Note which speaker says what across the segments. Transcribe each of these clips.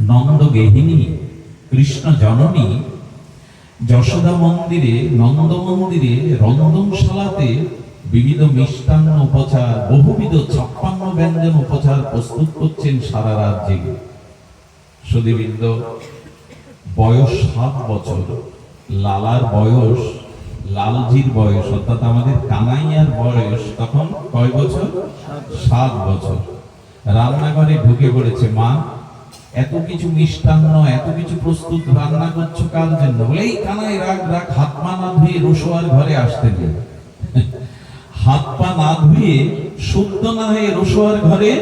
Speaker 1: নন্দ গেহিনী কৃষ্ণ জননী যশোদা মন্দিরে, নন্দ মন্দিরে, রন্ধনশালাতে বিবিধ মিষ্টান্ন উপচার, বহুবিধ ছাপ্পান্ন ব্যঞ্জন উপচার প্রস্তুত করছেন সারা রাত সুদীবৃন্দ বয়স সাত বছর। লালার বয়স, লালজির বয়স, অর্থাৎ আমাদের কানাইয়ার বয়স তখন কয় বছর? সাত বছর। রান্নাঘরে ঢুকে পড়েছে মা এত কিছু মিষ্টান্ন, এত কিছু প্রস্তুত রান্না করছ কার জন্য? বলে এই কানাই রাগ রাগ, হাত পা না ধুয়ে রসোয়ার ঘরে আসতে নেই হাত পা না ধুয়ে শুদ্ধ না হয়ে রসোয়ার ঘরে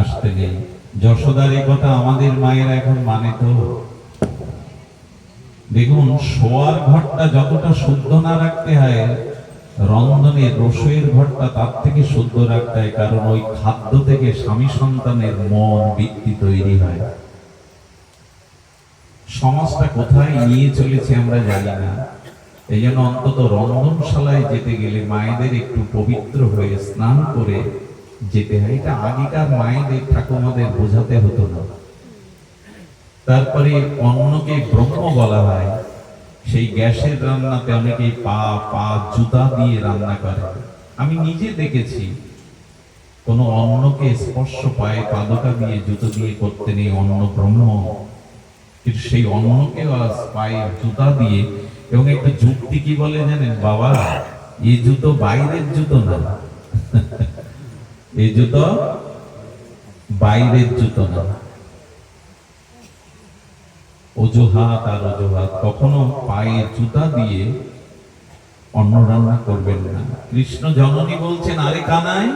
Speaker 1: আসতে নেই। যশোদার এ কথা আমাদের মায়েরা এখন মানে তো। দেখুন, শোয়ার ঘরটা যতটা শুদ্ধ না রাখতে হয় রন্ধনের রসইয়ের ঘরটা তার থেকে শুদ্ধ রাখতে হয় কারণ ওই খাদ্য থেকে স্বামী সন্তানের মন, বৃত্তি তৈরি হয়। সমাজটা কোথায় নিয়ে চলেছে আমরা জানি না। এই জন্য অন্তত রন্ধনশালায় যেতে গেলে মায়েদের একটু পবিত্র হয়ে স্নান করে যেতে হয়। এটা আগেকার মায়েদের, ঠাকুমাদের বোঝাতে হতো না। তারপরে অন্নকে ব্রহ্ম বলা হয়। সেই গ্যাসের রান্নাতে অনেকেই পা পা জুতা দিয়ে রান্না করে। আমি নিজে দেখেছি, কোনো অন্নকে স্পর্শ পায়ে পাদকা দিয়ে জুতো দিয়ে করতে নেই অন্ন ব্রহ্ম। কিন্তু সেই অন্নকেও আজ পায়ে জুতা দিয়ে, এবং একটা যুক্তি কি বলে জানেন বাবা? এই জুতো বাইরের জুতো না। এই জুতো বাইরের জুতো না। অজুহাত আর অজুহাত। কখনো পায়ে জুতা দিয়ে অন্ন রান্না করবেন না। কৃষ্ণ জননী বলছেন, আরে কানাই,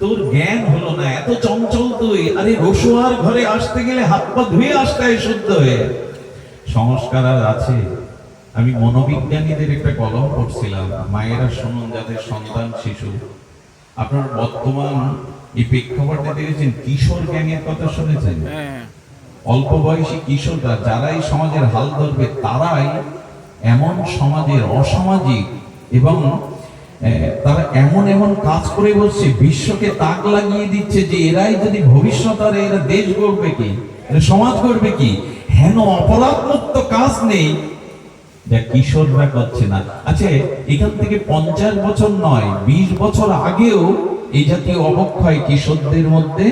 Speaker 1: তোর জ্ঞান হলো না, এত চঞ্চল তুই। আরে রসোয়ার ঘরে আসতে গেলে হাত পা ধুয়ে আসতে হয় শুদ্ধ হয়ে। সংস্কার আর আছে। আমি মনোবিজ্ঞানীদের একটা কলম পড়ছিলাম, মায়েরা শুনুন যাদের সন্তান শিশু। আপনার বর্তমান এই প্রেক্ষাপটে দেখেছেন, কিশোর জ্ঞানের কথা শুনেছেন? অল্প বয়সী কিশোররা যারাই সমাজের হাল ধরবে, তারাই এমন সমাজের অসামাজিক এবং তারা এমন এমন কাজ করে বসছে, বিশ্বকে তাক লাগিয়ে দিচ্ছে যে এরাই যদি ভবিষ্যৎ আর এরা দেশ গড়বে কি সমাজ গড়বে কি, হেন অপরাধ মুক্ত কাজ নেই। যা কিশোররা করছে না। আচ্ছা এখান থেকে পঞ্চাশ বছর নয়, বিশ বছর আগেও এই জাতীয় অবক্ষয় কিশোরদের মধ্যে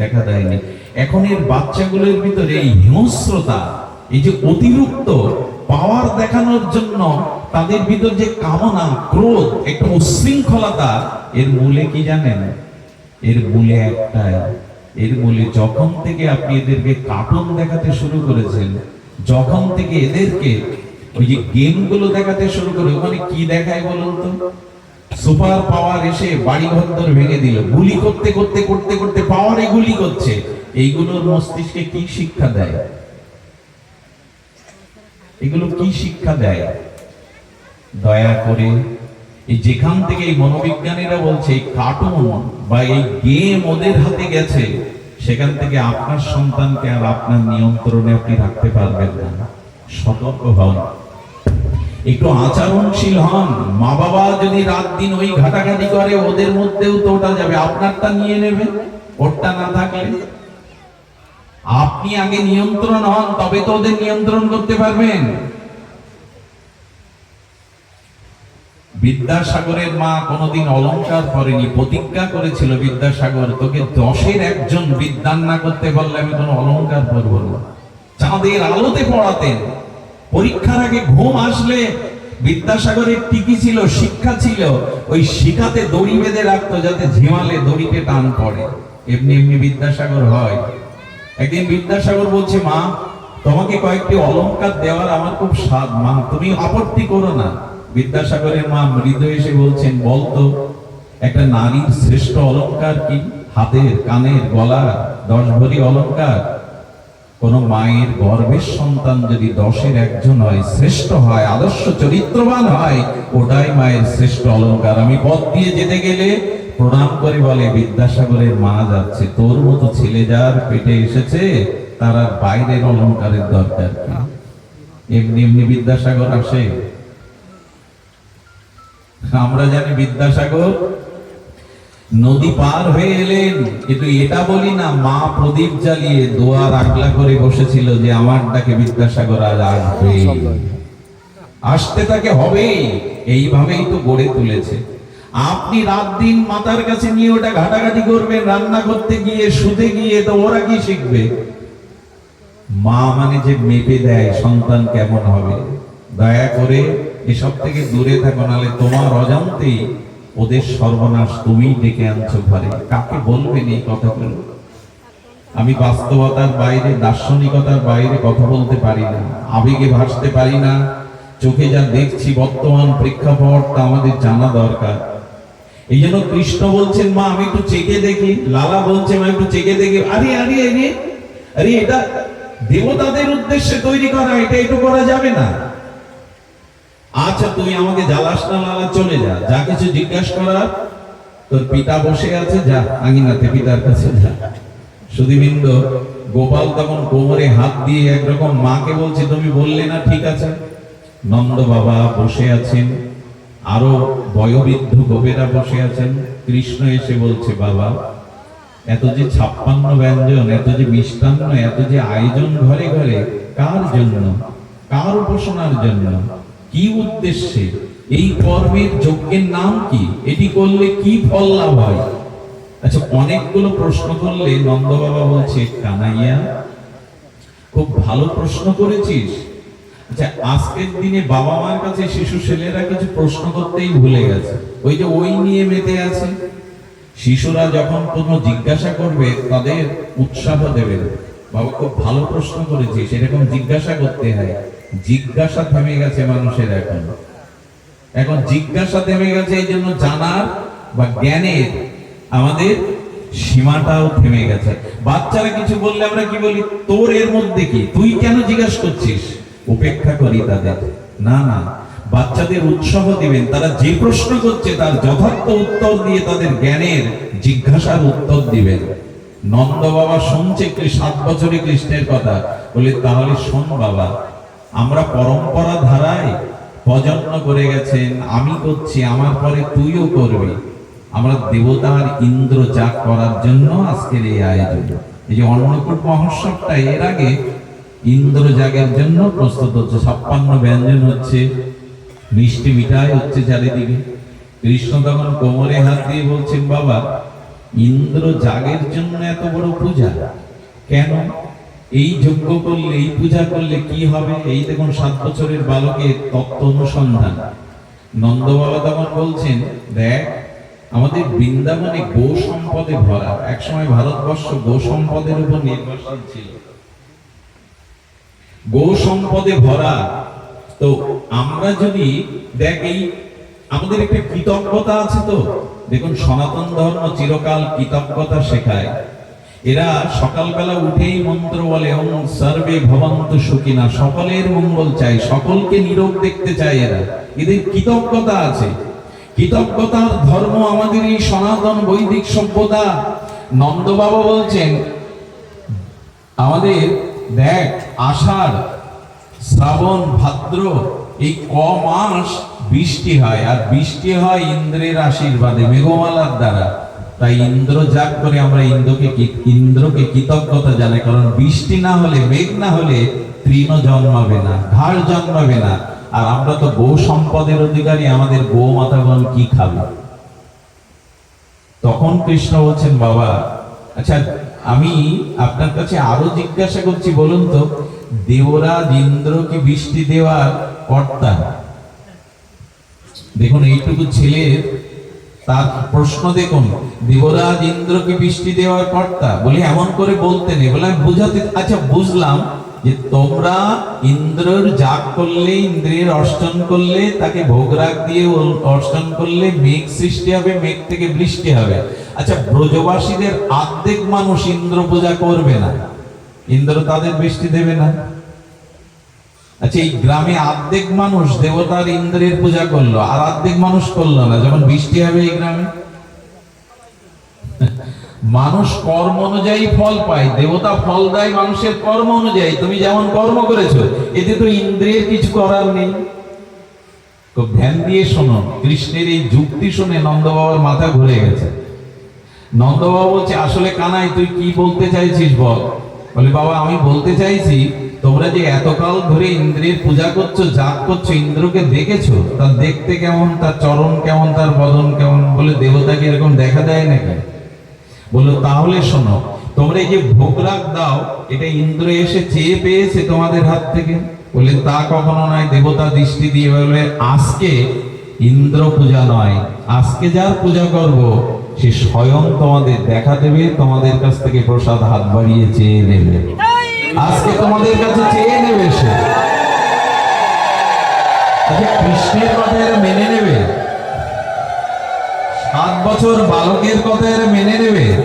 Speaker 1: দেখা দেয়নি। এখন এর বাচ্চাগুলোর ভিতরে এই হিংস্রতা, এই যে অতিরিক্ত পাওয়ার দেখানোর জন্য তাদের ভিতর যে কামনা, ক্রোধ, একটা উশৃঙ্খলতা এর মূলে কি জানেন? এর মূলে একটাই, এর মূলে যখন থেকে আপনি এদেরকে কার্টুন দেখাতে শুরু করেছেন, যখন থেকে এদেরকে ওই যে গেমগুলো দেখাতে শুরু করে, ওখানে কি দেখায় বলুন তো? সুপার পাওয়ার এসে বাড়ি ঘর ভেঙে দিল, গুলি করতে করতে করতে করতে পাওয়ারে গুলি করছে। এইগুলোর মস্তিষ্কে কি শিক্ষা দেয়? এগুলো কি শিক্ষা দেয়? দয়া করে যেখান থেকে এই মনোবিজ্ঞানীরা বলছে কার্টুন বা এই গেম ওদের হাতে গেছে, সেখান থেকে আপনার সন্তানকে আর আপনার নিয়ন্ত্রণে আপনি রাখতে পারবেন না। সতর্ক হন। একটু আচরণশীল হন। মা বাবা যদি রাত দিন ওই ঘাটাঘাটি করে, ওদের মধ্যেও তো ওটা যাবে। আপনারটা নিয়ে নেবে। ওরটা না থাকলে আপনি আগে নিয়ন্ত্রণ হন, তবে তো ওদের নিয়ন্ত্রণ করতে পারবেন। বিদ্যাসাগরের মা কোনোদিন অলংকার করেনি, প্রতিজ্ঞা করেছিল বিদ্যাসাগর, তোকে দশের একজন বিদ্যান না করতে পারলে আমি কোনো অলংকার করব না। চাঁদের আলোতে পড়াতেন। পরীক্ষার আগে ঘুম আসলে বিদ্যাসাগরের টিকি ছিল, শিক্ষা ছিল। ওই শিখাতে দড়ি বেঁধে রাখতো যাতে ঝিমালে দড়িতে টান পড়ে। এমনি এমনি বিদ্যাসাগর হয়। একদিন বিদ্যাসাগর বলছে, মা, তোমাকে কয়েকটি অলংকার দেওয়ার আমার খুব স্বাদ। মা, তুমি আপত্তি করো না। বিদ্যাসাগরের মা মৃদু এসে বলছেন বলতো একটা নারীর শ্রেষ্ঠ অলংকার কি? হাতের, কানের, গলার দশ ভরি অলংকার? কোন মায়ের গর্ভের সন্তান যদি দশের একজন হয়, শ্রেষ্ঠ হয়, আদর্শ চরিত্রবান হয়, ওটাই মায়ের শ্রেষ্ঠ অলংকার। আমি পথ দিয়ে যেতে গেলে প্রণাম করে বলে বিদ্যাসাগরের মা যাচ্ছে। তোর মতো ছেলে যার পেটে এসেছে তার আর বাইরের অলংকারের দরকার কি? এমনি এমনি বিদ্যাসাগর আসে। আমরা জানি বিদ্যাসাগর নদী পার হয়ে এলেন কিন্তু এটা বলি না মা প্রদীপ জ্বালিয়ে দোয়ার আগলা করে বসেছিল যে আমার ডাকে বিদ্যাসাগর আজ আসবে। আসতে তাকে হবেই এইভাবেই তো গড়ে তুলেছে। আপনি রাত দিন মাতার কাছে নিয়ে ওটা ঘাটাঘাটি করবেন, রান্না করতে গিয়ে, শুতে গিয়ে, তো ওরা কি শিখবে? মা মানে যে মেপে দেয় সন্তান কেমন হবে। দয়া করে এসব থেকে দূরে থাকো নালে তোমার অজান্তেই ওদের সর্বনাশ তুমি ডেকে আনছো ঘরে। কাকে বলবেন এই কথাগুলো? আমি বাস্তবতার বাইরে, দার্শনিকতার বাইরে কথা বলতে পারি না, আবেগে ভাসতে পারি না। চোখে যা দেখছি, বর্তমান প্রেক্ষাপট, তা আমাদের জানা দরকার। এই জন্য কৃষ্ণ বলছেন, মা, আমি একটু চেকে দেখি। লালা বলছে, মা, একটু চেকে দেখি। আরে আরে আরে আরে, এটা দেবতাদের উদ্দেশ্যে তৈরি করা, এটা একটু করা যাবে না? আচ্ছা তুমি আমাকে জ্বালাস না, লালা, চলে যা। যা কিছু জিজ্ঞাসা করার, তোর পিতা বসে আছে, যা, আঙিনাতে পিতার কাছে যা। সুদীবৃন্দ গোপাল তখন কোমরে হাত দিয়ে একরকম মাকে বলছে, তুমি বললে না, ঠিক আছে? নন্দ বাবা বসে আছেন। আরও বয়োবৃদ্ধ গোপেরা বসে আছেন। কৃষ্ণ এসে বলছে, বাবা, এত যে ছাপ্পান্ন ব্যঞ্জন, এত যে মিষ্টান্ন, এত যে আয়োজন ঘরে ঘরে, কার জন্য? কার উপাসনার জন্য? কি উদ্দেশ্যে? এই কর্মের যজ্ঞের নাম কি? এটি করলে কি ফল লাভ হয়? আচ্ছা অনেকগুলো প্রশ্ন করলে নন্দ বাবা বলছে, কানাইয়া, খুব ভালো প্রশ্ন করেছিস। আচ্ছা আজকের দিনে বাবা মার কাছে শিশু ছেলেরা কিছু প্রশ্ন করতেই ভুলে গেছে। ওই যে ওই নিয়ে মেতে আছে। শিশুরা যখন কোনো জিজ্ঞাসা করবে, তাদের উৎসাহ দেবে। বাবা খুব ভালো প্রশ্ন করেছিস এরকম জিজ্ঞাসা করতে হয়। জিজ্ঞাসা থেমে গেছে মানুষের এখন। এখন জিজ্ঞাসা থেমে গেছে এই জন্য জানার বা জ্ঞানের আমাদের সীমাটাও থেমে গেছে। বাচ্চারা কিছু বললে আমরা কি বলি, তোর এর মধ্যে কি? তুই কেন জিজ্ঞাসা করছিস? উপেক্ষা করি তাদের। না না, বাচ্চাদের উৎসাহ দিবেন। তারা যে প্রশ্ন করছে তার যথার্থ উত্তর দিয়ে তাদের জ্ঞানের জিজ্ঞাসার উত্তর দিবেন। নন্দ বাবা শুনছে সাত বছরে কৃষ্ণের কথা। বলে, তাহলে শোন বাবা, আমরা পরম্পরা ধারায় প্রজন্ম করে গেছেন, আমি করছি, আমার পরে তুইও করবি। আমরা দেবতার ইন্দ্র যাগ করার জন্য আজকের এই আয়োজন। এই যে অন্নকূট মহোৎসবটা, এর আগে ইন্দ্র যাগের জন্য প্রস্তুত হচ্ছে। ছাপ্পান্ন ব্যঞ্জন হচ্ছে, মিষ্টি মিঠাই হচ্ছে চারিদিকে। কৃষ্ণ তখন কোমরে হাত দিয়ে বলছেন, বাবা, ইন্দ্র জাগের জন্য এত বড় পূজা? কেন? এই যজ্ঞ করলে, এই পূজা করলে কি হবে? এই দেখুন, সাত বছরের বালকের তত্ত্ব অনুসন্ধান। নন্দ বাবা তখন বলছেন, দেখ, আমাদের বৃন্দাবনে গো সম্পদে ভরা, একসময় ভারতবর্ষ গো সম্পদের উপর নির্ভরশীল ছিল। গো সম্পদে ভরা। তো আমরা যদি দেখ এই আমাদের একটা কৃতজ্ঞতা আছে তো? দেখুন, সনাতন ধর্ম চিরকাল কৃতজ্ঞতা শেখায়। এরা সকালবেলা উঠেই মন্ত্র বলে, ওম সর্বে ভবন্ত সুখিনা। সকলের মঙ্গল চাই সকলকে নিরোগ দেখতে চায় এরা। এদের কৃতজ্ঞতা আছে। কৃতজ্ঞতার ধর্ম আমাদের এই সনাতন বৈদিক সভ্যতা। নন্দ বাবা বলছেন, আমাদের দেখ, আষাঢ়, শ্রাবণ, ভাদ্র, এই ক মাস বৃষ্টি হয়, আর বৃষ্টি হয় ইন্দ্রের আশীর্বাদে, মেঘমালার দ্বারা। তাই ইন্দ্র যাগ করে আমরা ইন্দ্রকে ইন্দ্রকে কৃতজ্ঞতা জানাই, কারণ বৃষ্টি না হলে, মেঘ না হলে তৃণ জন্মাবে না ঘাস জন্মাবে না। আর আমরা তো গো সম্পদের অধিকারী, আমাদের গো মাতাগণ কি খাবে? তখন কৃষ্ণ বলছেন, বাবা আচ্ছা আমি আপনার কাছে আরও জিজ্ঞাসা করছি, বলুন তো দেবরাজ ইন্দ্রকে বৃষ্টি দেওয়ার কর্তা। দেখুন, এইটুকু ছেলের তার প্রশ্ন দেখুন দেবরাজ ইন্দ্রকে বৃষ্টি দেওয়ার কর্তা। বলে, এমন করে বলতে নেই বলে বুঝাতে আচ্ছা বুঝলাম। যে তোমরা ইন্দ্রর যাগ করলে, ইন্দ্রের অর্চন করলে, তাকে ভোগরাগ দিয়ে ও- করলে মেঘ সৃষ্টি হবে, মেঘ থেকে বৃষ্টি হবে। আচ্ছা ব্রজবাসীদের আর্ধেক মানুষ ইন্দ্র পূজা করবে না। ইন্দ্র তাদের বৃষ্টি দেবে না। আচ্ছা এই গ্রামে অর্ধেক মানুষ দেবতার ইন্দ্রের পূজা করল, আর অর্ধেক মানুষ করল না, যখন বৃষ্টি হবে এই গ্রামে। মানুষ কর্ম অনুযায়ী ফল পায়, দেবতা ফল দেয়, মানুষের কর্ম অনুযায়ী। তুমি যেমন কর্ম করেছ, এতে তো ইন্দ্রিয়ের কিছু করার নেই। তো ধ্যান দিয়ে শোনো, কৃষ্ণের এই যুক্তি শুনে নন্দ বাবার মাথা ঘুরে গেছে। নন্দবাবু বলছে, আসলে কানাই, তুই কি বলতে চাইছিস বল? বলে, বাবা, আমি বলতে চাইছি, তোমরা যে এতকাল ধরে ইন্দ্রের পূজা করছ জাপ করছ, ইন্দ্রকে দেখেছ? তার দেখতে কেমন, তার চরণ কেমন, তার বদন কেমন? বলে দেবতাকে এরকম দেখা দেয় নাকি? বলল, তাহলে শোনো, তোমরা যে ভোগরাগ দাও, এটা ইন্দ্র এসে চেয়ে পেয়েছে তোমাদের হাত থেকে। বলে তা কখনো নয়, দেবতা দৃষ্টি দিয়ে বলে আজকে ইন্দ্র পূজা নয়, আজকে যার পূজা করব, সে স্বয়ং তোমাদের দেখা দেবে, তোমাদের কাছ থেকে প্রসাদ হাত বাড়িয়ে চেয়ে নেবে। আজকে তোমাদের কাছে চেয়ে নেবে সে। আচ্ছা কৃষ্ণের কথা এরা মেনে নেবে? সাত বছর বালকের কথা মেনে নেবে।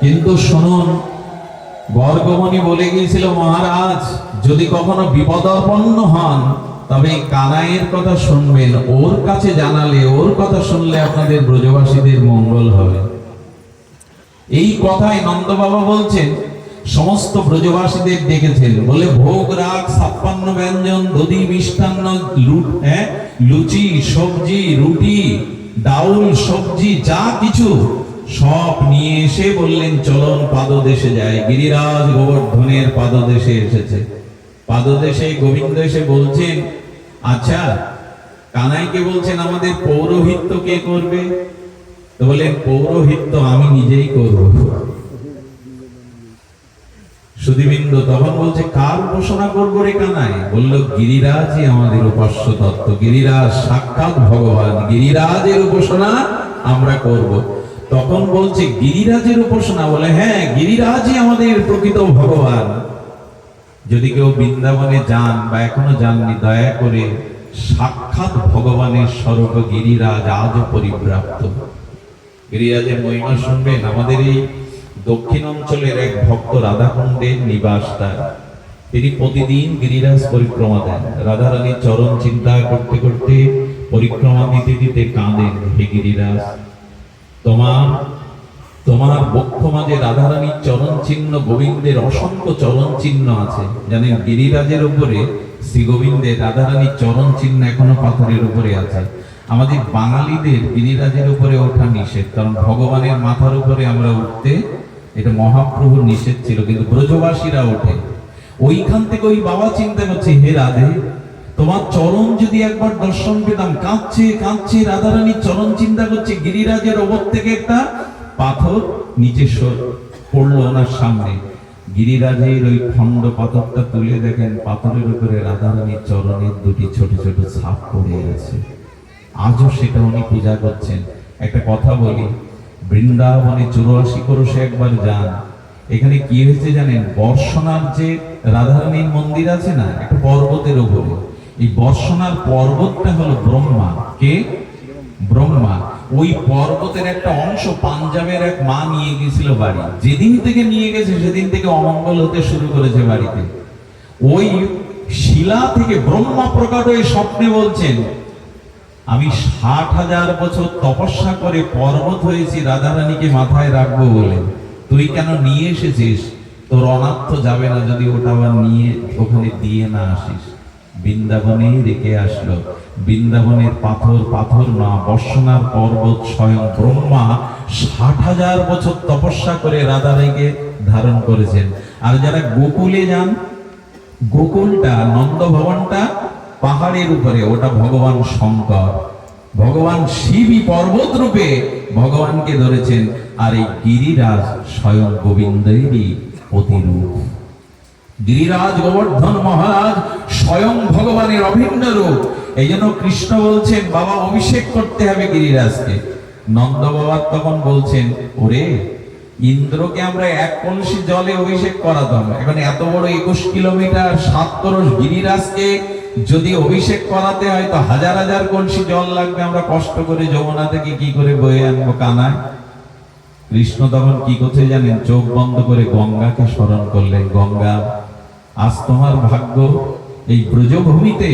Speaker 1: কিন্তু শুনুন, বর্গমণি বলে গিয়েছিল, মহারাজ, যদি কখনো বিপদাপন্ন হন, তবে কানাইয়ের কথা শুনবেন। ওর কাছে জানালে, ওর কথা শুনলে আপনাদের ব্রজবাসীদের মঙ্গল হবে। এই কথাই নন্দ বাবা বলছেন। সমস্ত ব্রজবাসীদের ডেকেছেন। বলে, ভোগ, রাগ, ছাপ্পান্ন ব্যঞ্জন, দধি, মিষ্টান্ন, লুট হ্যাঁ লুচি, সবজি, রুটি ডাউল সবজি, যা কিছু সব নিয়ে এসে বললেন, চলন পাদদেশে যায় গিরিরাজ গোবর্ধনের পাদদেশে এসেছে। পাদদেশে গোবিন্দ এসে বলছেন আচ্ছা কানাইকে বলছেন, আমাদের পৌরোহিত্য কে করবে? তো বলেন পৌরোহিত্য আমি নিজেই করব। সুদীবিন্দু তখন বলছে, কার উপাসনা করব রে কানাই? বলল, গিরিরাজই আমাদের উপাস্য তত্ত্ব। গিরিরাজ, সাক্ষাৎ ভগবান। গিরিরাজের উপাসনা আমরা করব। তখন বলছে, গিরিরাজের উপাসনা? বলে হ্যাঁ গিরিরাজই আমাদের প্রকৃত ভগবান। যদি কেউ বৃন্দাবনে যান বা এখনও যাননি, দয়া করে সাক্ষাৎ ভগবানের স্বরূপ গিরিরাজ আজও পরিব্রাপ্ত। গিরিরাজের মহিমা শুনবেন। আমাদের এই দক্ষিণ অঞ্চলের এক ভক্ত রাধাকুণ্ডের নিবাস তার। তিনি প্রতিদিন গিরিরাজ পরিক্রমা দেন। রাধারানীর চরণ চিন্তা করতে করতে পরিক্রমা দিতে দিতে কাঁদেন হে গিরিরাজ। তোমার তোমার বক্ষ মাঝে রাধারানীর চরণ চিহ্ন, গোবিন্দের অসংখ্য চরণ চিহ্ন আছে। জানেন গিরিরাজের উপরে শ্রী গোবিন্দের রাধারানীর চরণ চিহ্ন এখনও পাথরের উপরে আছে। আমাদের বাঙালিদের গিরিরাজের উপরে ওঠা নিষেধ। কারণ ভগবানের মাথার উপরে আমরা উঠতে এটা মহাপ্রভুর নিষেধ ছিল, কিন্তু ব্রজবাসীরা ওঠে। ওইখান থেকে ওই বাবা চিন্তা করছে, হে রাধে, তোমার চরণ যদি একবার দর্শন পেতাম। কাঁদছে কাঁদছে, রাধারানীর চরণ চিন্তা করছে, গিরিরাজের ওপর থেকে একটা পাথর নিচে পড়ল ওনার সামনে। গিরিরাজের ওই খণ্ড পাথরটা তুলে দেখেন, পাথরের উপরে রাধারানীর চরণের দুটি ছোট ছোট ছাপ পড়ে আছে। আজও সেটা উনি পূজা করছেন। একটা কথা বলি, বৃন্দাবনে চুরাশি করোশে একবার যান। এখানে কি হয়েছে জানেন? বর্ষনার যে রাধারানীর মন্দির আছে না, একটা পর্বতের উপরে। এই বর্ষনার পর্বতটা হলো ব্রহ্মা। কে? ব্রহ্মা। ওই পর্বতের একটা অংশ পাঞ্জাবের এক মা নিয়ে গেছিল বাড়ি। যেদিন থেকে নিয়ে গেছে, সেদিন থেকে অমঙ্গল হতে শুরু করেছে বাড়িতে। ওই শিলা থেকে ব্রহ্মা প্রকট হয়ে স্বপ্নে বলছেন আমি ষাট হাজার বছর তপস্যা করে পর্বত হয়েছি রাধারানীকে মাথায় রাখব বলে। তুই কেন নিয়ে এসেছিস? তোর অনাথ যাবে না যদি ওটা আবার নিয়ে ওখানে দিয়ে না আসিস। বৃন্দাবনেই রেখে আসলো। বৃন্দাবনের পাথর পাথর না, বর্ষনার পর্বত স্বয়ং ব্রহ্মা ষাট হাজার বছর তপস্যা করে রাধা রাধারানীকে ধারণ করেছেন। আর যারা গোকুলে যান, গোকুলটা নন্দ ভবনটা পাহাড়ের উপরে, ওটা ভগবান শঙ্কর। ভগবান শিবই পর্বত রূপে ভগবানকে ধরেছেন, আর এই গিরিরাজ স্বয়ং গোবিন্দেরই প্রতিরূপ গিরিরাজ গোবর্ধন মহারাজ স্বয়ং ভগবানের অভিন্ন রূপ। এই জন্য কৃষ্ণ বলছেন, বাবা, অভিষেক করতে হবে গিরিরাজকে। নন্দ বাবা তখন বলছেন, ওরে ইন্দ্রকে আমরা এক কলসি জলে অভিষেক করাতাম এখন এত বড় একুশ কিলোমিটার সাত করস গিরিরাজকে যদি অভিষেক করাতে হয়, তো হাজার হাজার কলসি জল লাগবে। আমরা কষ্ট করে যমুনা থেকে কি করে বয়ে আনব কানায়? কৃষ্ণ তখন কি করছে জানেন? চোখ বন্ধ করে গঙ্গাকে স্মরণ করলেন। গঙ্গা, আজ তোমার ভাগ্য। এই ব্রজভূমিতে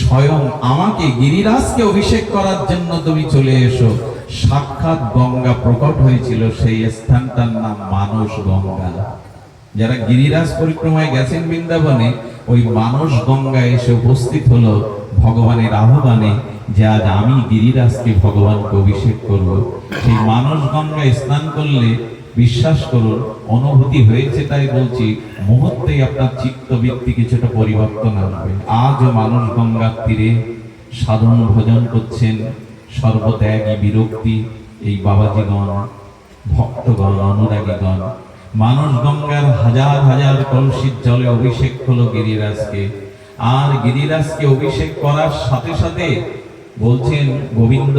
Speaker 1: স্বয়ং আমাকে গিরিরাজকে অভিষেক করার জন্য তুমি চলে এসো। সাক্ষাৎ গঙ্গা প্রকট হয়েছিল, সেই স্থানটার নাম মানস গঙ্গা। যারা গিরিরাজ পরিক্রমায় গেছেন বৃন্দাবনে, ওই মানস গঙ্গা এসে উপস্থিত হলো ভগবানের আহ্বানে যে আজ আমি গিরিরাজকে ভগবানকে অভিষেক করব। সেই মানস গঙ্গায় স্নান করলে বিশ্বাস করুন, অনুভূতি হয়েছে তাই বলছি, মুহূর্তেই আপনার চিত্তবৃত্তি কিছুটা পরিবর্তন আসবে। আজও মানুষ গঙ্গার তীরে সাধন ভজন করছেন। সর্বত্যাগী বিরক্তি এই বাবাজিগণ, ভক্তগণ, অনুরাগীগণ। মানস গঙ্গার হাজার হাজার কলসির জলে অভিষেক হলো গিরিরাজকে। আর গিরিরাজকে অভিষেক করার সাথে সাথে বলছেন, গোবিন্দ,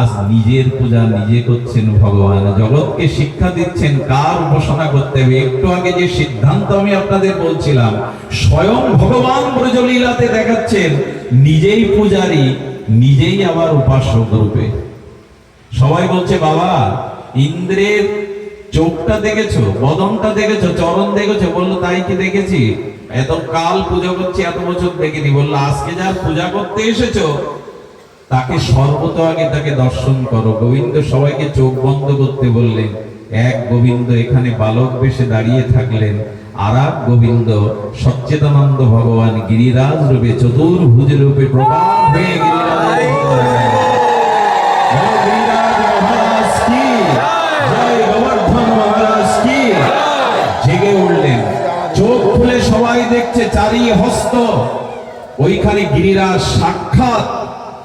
Speaker 1: আজ নিজের পূজা নিজে করছেন ভগবান। জগৎকে শিক্ষা দিচ্ছেন, কার উপাসনা করতে হবে? একটু আগে যে সিদ্ধান্ত আমি আপনাদের বলছিলাম, স্বয়ং ভগবান ব্রজলীলাতে দেখাচ্ছেন, নিজেই পূজারী নিজেই আবার উপাসক রূপে। সবাই বলছে, বাবা, ইন্দ্রের চোখটা দেখেছ? বদনটা দেখেছ? চরণ দেখেছ? বলল, তাই কি দেখেছি? এত কাল পূজা করছি, এত বছর দেখিনি। বলল, আজকে যার পূজা করতে এসেছ, তাকে সর্বত আগে তাকে দর্শন করো। গোবিন্দ সবাইকে চোখ বন্ধ করতে বললেন। এক গোবিন্দ এখানে বালক বেশে দাঁড়িয়ে থাকলেন। আর এক গোবিন্দ, সচ্চেতানন্দ ভগবান গিরিরাজ রূপে চতুর্ভুজ রূপে গিরিরাজ সাক্ষাৎ।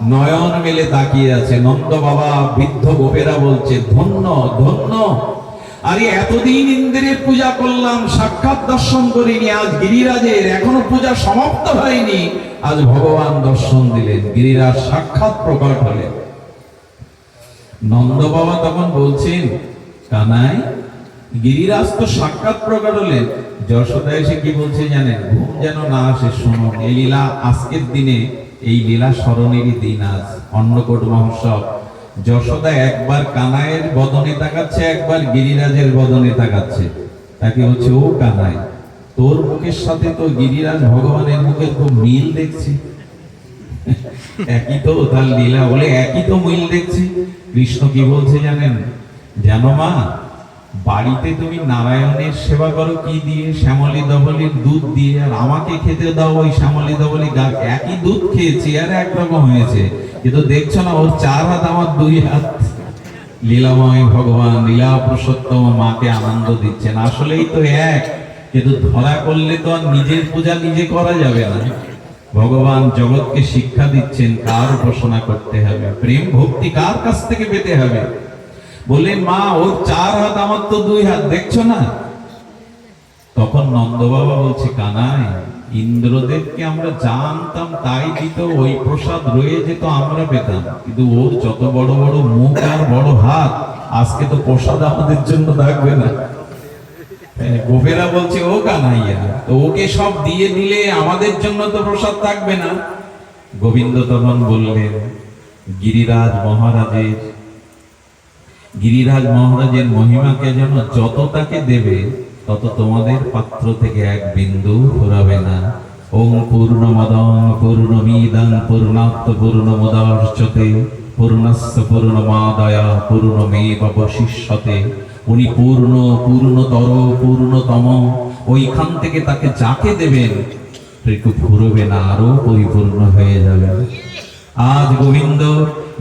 Speaker 1: নয়ন মেলে তাকিয়ে আছে। নন্দ বাবা বৃদ্ধ গোপেরা বলছে, ধন্য ধন্য। আরে এতদিন ইন্দ্রের পূজা করলাম, সাক্ষাৎ দর্শন করিনি, আজ গিরিরাজের এখনও পূজা সমাপ্ত হয়নি। আজ ভগবান দর্শন দিলেন, গিরিরাজ সাক্ষাৎ প্রকট হলেন। নন্দ বাবা তখন বলছেন, কানাই, গিরিরাজ তো সাক্ষাৎ প্রকট হলেন। যশোদা এসে কি বলছে জানেন? ঘুম যেন না আসে, শুনুন, এই লীলা আজকের দিনে, এই লীলা স্মরণেরই দিন আজ, অন্নকোট মহোৎসব। যশোদা একবার কানায়ের বদনে তাকাচ্ছে, একবার গিরিরাজের বদনে তাকাচ্ছে। তাকে হচ্ছে ও কানায় তোর মুখের সাথে তো গিরিরাজ ভগবানের মুখের খুব মিল দেখছি। একই তো তার লীলা বলে, একই তো মিল দেখছি। কৃষ্ণ কি বলছে জানেন? জানো মা বাড়িতে তুমি নারায়ণের সেবা করো, কি দিয়ে? শ্যামলী দবলির দুধ দিয়ে। আর আমাকে খেতে দাও, ওই শ্যামলী দবলি গা একই দুধ খেয়েছি, আর একরকম হয়েছে। কিন্তু দেখছ না, ওর চার হাত আমার দুই হাত। লীলাময় ভগবান, লীলা পুরুষোত্তম মাকে আনন্দ দিচ্ছেন। আসলেই তো এক। কিন্তু ধরা করলে তো আর নিজের পূজা নিজে করা যাবে না। ভগবান জগৎকে শিক্ষা দিচ্ছেন, কার উপাসনা করতে হবে? প্রেম ভক্তি কার কাছ থেকে পেতে হবে? বললেন মা ওর চার হাত আমার তো দুই হাত দেখছ না? তখন নন্দ বাবা বলছে কানাই ইন্দ্রদেবকে আমরা জানতাম তাই দিত ওই প্রসাদ রয়ে যেত আমরা পেতাম। কিন্তু ওর যত বড় বড় মুখ আর বড় হাত আজকে তো প্রসাদ আমাদের জন্য থাকবে না। হ্যাঁ, গোপেরা বলছে ও কানাইয়া তো ওকে সব দিয়ে দিলে আমাদের জন্য তো প্রসাদ থাকবে না? গোবিন্দ তখন বললেন গিরিরাজ মহারাজের গিরিরাজ মহারাজের মহিমাকে যেন যত তাকে দেবে, তত তোমাদের পাত্র থেকে এক বিন্দু ফুরাবে না। ওম পূর্ণমদং পূর্ণমিদং পূর্ণাত্ম পূর্ণমুদর্চতে পূর্ণস্য পূর্ণমাদায়া পূর্ণমেব অবশিষ্যতে উনি পূর্ণ, পূর্ণতর, পূর্ণতম, ওইখান থেকে তাকে যাকে দেবেন একটু ফুরবে না, আরও পরিপূর্ণ হয়ে যাবে। আজ গোবিন্দ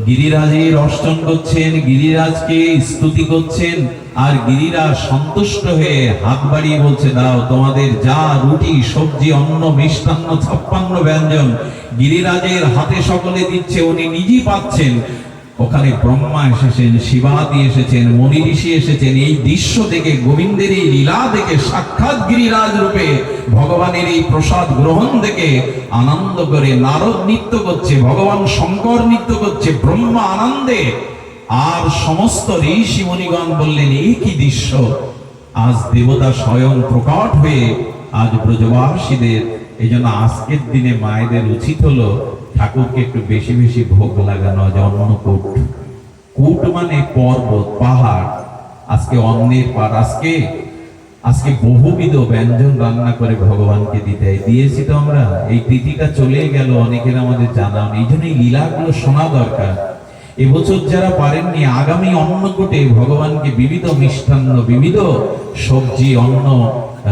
Speaker 1: গিরিরাজের অষ্টম করছেন, গিরিরাজকে স্তুতি করছেন, আর গিরিরাজ সন্তুষ্ট হয়ে হাত বাড়িয়ে বলছে দাও তোমাদের যা রুটি, সবজি, অন্ন, মিষ্টান্ন, ছাপ্পান্ন ব্যঞ্জন গিরিরাজের হাতে সকলে দিচ্ছে, উনি নিজেই পাচ্ছেন। ওখানে ব্রহ্মা এসেছেন, শিবাদি এসেছেন মনি ঋষি এসেছেন, এই দৃশ্য থেকে গোবিন্দের এই লীলা দেখে সাক্ষাৎ গিরিরাজ রূপে ভগবানের এই প্রসাদ গ্রহণ দেখে আনন্দ করে নারদ নৃত্য করছে, ভগবান শঙ্কর নৃত্য করছে, ব্রহ্মা আনন্দে। আর সমস্ত ঋষি মণিগণ বললেন এই কি দৃশ্য? আজ দেবতা স্বয়ং প্রকট হয়ে আজ ব্রজবাসীদের এই জন্য আজকের দিনে মায়েদের উচিত হলো ঠাকুরকে একটু বেশি বেশি ভোগ লাগানো যে অন্নকূট। কূট মানে পর্বত, পাহাড়। আজকে অন্নের পার আজকে আজকে বহুবিধ ব্যঞ্জন রান্না করে ভগবানকে দিতে দিয়েছি তো আমরা। এই তিথিটা চলে গেল, অনেকের আমাদের জানা এই জন্য এই লীলাগুলো শোনা দরকার। এবছর যারা পারেননি, আগামী অন্নকূটে ভগবানকে বিবিধ মিষ্টান্ন, বিবিধ সবজি, অন্ন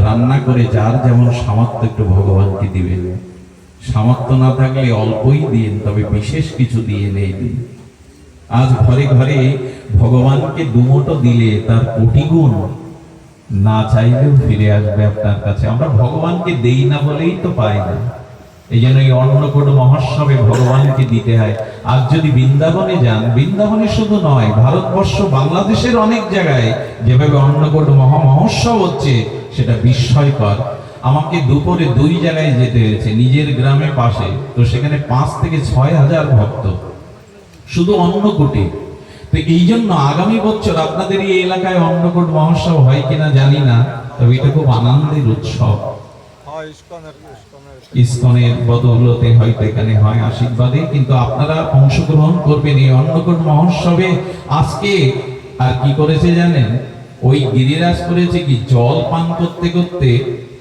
Speaker 1: রান্না করে যার যেমন সামর্থ্য, একটু ভগবানকে দিবেন। সামর্থ্য না থাকলে অল্পই দিন, তবে বিশেষ কিছু দিয়ে নেই দিন। আজ ঘরে ঘরে ভগবানকে দুমোটো দিলে তার কোটি গুণ। না চাইলেও ফিরে আসবে আপনার কাছে। আমরা ভগবানকে দেই না বলেই তো পাই না। এই জন্য এই অন্নকূট মহোৎসবে ভগবানকে দিতে হয়। আর যদি বৃন্দাবনে যান, বৃন্দাবনে শুধু নয়, ভারতবর্ষ, বাংলাদেশের অনেক জায়গায় যেভাবে অন্নকূট মহা মহোৎসব হচ্ছে, সেটা বিস্ময়কর। আমাকে দুপুরে দুই জায়গায় যেতে হয়েছে নিজের গ্রামে পাশে। তো সেখানে পাঁচ থেকে ছয় হাজার ভক্ত। শুধু অন্নকূটে। তো এই জন্য আগামী বছর আপনাদের এই এলাকায় অন্নকূট মহোৎসব হয় কিনা জানি না তবে এটা খুব আনন্দের উৎসব।
Speaker 2: ইস্কনের
Speaker 1: বদৌলতে হয়তো এখানে হয় আশীর্বাদে কিন্তু আপনারা অংশগ্রহণ করবেন এই অন্নকূট মহোৎসবে। আজকে আর কি করেছে জানেন? ওই গিরিরাজ করেছে কি জল পান করতে করতে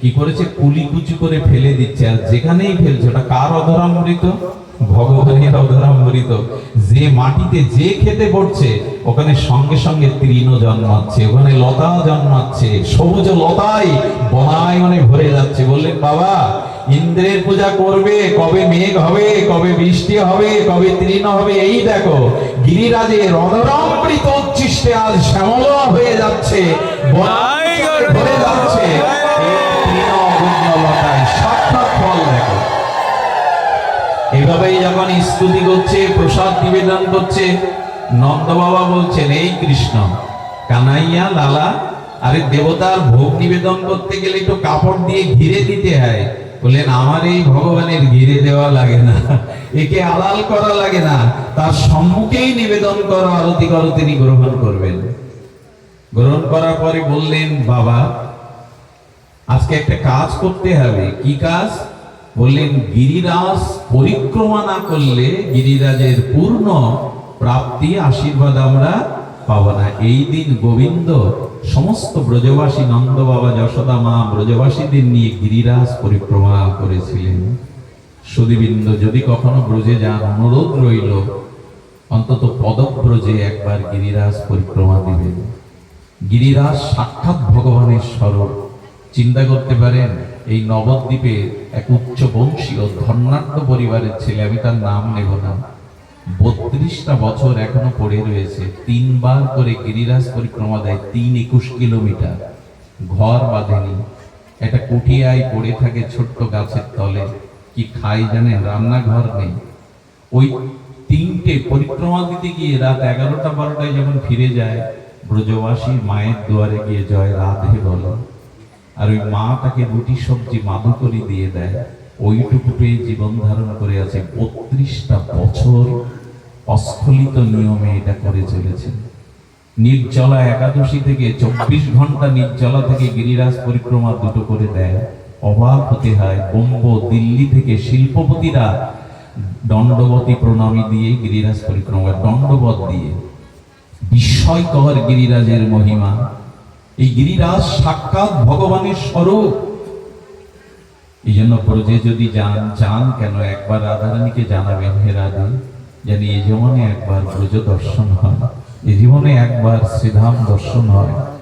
Speaker 1: কি করেছে? কুলি কুচি করে ফেলে দিচ্ছে। আর যেখানেই ফেলছে ওটা কার অধরামৃত? ভগবানের অধরামৃত। যে মাটিতে যে খেতে পড়ছে ওখানে সঙ্গে সঙ্গে তৃণ জন্মাচ্ছে ওখানে লতা জন্মাচ্ছে সবুজ লতাই বনায়নে ভরে যাচ্ছে। বললেন বাবা ইন্দ্রের পূজা করবে কবে মেঘ হবে কবে বৃষ্টি হবে কবে তৃণ হবে এই দেখো গিরিরাজের অধরামৃত উচ্ছিষ্টে আজ শ্যামলা হয়ে যাচ্ছে বনাঞ্চলে ভরে যাচ্ছে। এভাবেই যখন স্তুতি করছে, প্রসাদ নিবেদন করছে নন্দ বাবা বলছেন, এই কৃষ্ণ, কানাইয়া, লালা, আরে দেবতার ভোগ নিবেদন করতে গেলে একটু কাপড় দিয়ে ঘিরে দিতে হয়। বললেন, আমার এই ভগবানের ঘিরে দেওয়া লাগে না, একে আলাল করা লাগে না, তার সম্মুখেই নিবেদন করো, আরতি করো, তিনি গ্রহণ করবেন। গ্রহণ করার পরে বললেন, বাবা, আজকে একটা কাজ করতে হবে। কি কাজ? বললেন, গিরিরাজ পরিক্রমা না করলে গিরিরাজের পূর্ণ প্রাপ্তি, আশীর্বাদ আমরা পাবো না। এই দিন গোবিন্দ সমস্ত ব্রজবাসী, নন্দ বাবা, যশোদা মা, ব্রজবাসীদের নিয়ে গিরিরাজ পরিক্রমা করেছিলেন। সুদীবৃন্দ, যদি কখনো ব্রজে যান, অনুরোধ রইল, অন্তত পদব্রজে একবার গিরিরাজ পরিক্রমা দিবেন। গিরিরাজ সাক্ষাৎ ভগবানের স্বরূপ। চিন্তা করতে পারেন, এই নবদ্বীপে এক উচ্চ বংশীয় ধর্নাঢ্য পরিবারের ছেলে, আমি তার নাম নেব না। বত্রিশটা বছর এখনও পড়ে রয়েছে। তিনবার করে গিরিরাজ পরিক্রমা দেয় তিন একুশ কিলোমিটার। ঘর বাঁধেনি। একটা কুঠিয়ায় পড়ে থাকে ছোট্ট গাছের তলে। কি খাই জানেন, রান্নাঘর নেই। ওই তিনটে পরিক্রমা দিতে গিয়ে রাত এগারোটা, বারোটায় যখন ফিরে যায়, ব্রজবাসী মায়ের দুয়ারে গিয়ে জয়, রাধে বলো। আর ওই মা তাকে রুটি, সবজি মাদুকরি দিয়ে দেয়। ওইটুকু পেয়ে জীবন ধারণ করে আছে। বত্রিশটা বছর অস্খলিত নিয়মে এটা করে চলেছে। নির্জলা একাদশী থেকে চব্বিশ ঘণ্টা নির্জলা থেকে গিরিরাজ পরিক্রমা দুটো করে দেয়। অবাক হতে হয়, বোম্ব দিল্লি থেকে শিল্পপতিরা দণ্ডবতী প্রণামী দিয়ে গিরিরাজ পরিক্রমা, দণ্ডবত দিয়ে। বিস্ময়কর গিরিরাজের মহিমা। এই গিরিরাজ সাক্ষাৎ ভগবানের স্বরূপ। এই জন্য প্রজে যদি যান যান কেন? একবার রাধারানীকে জানাবেন, হে রাধা, যেন এই জীবনে একবার ব্রজ দর্শন হয়। এই জীবনে একবার শ্রীধাম দর্শন হয়।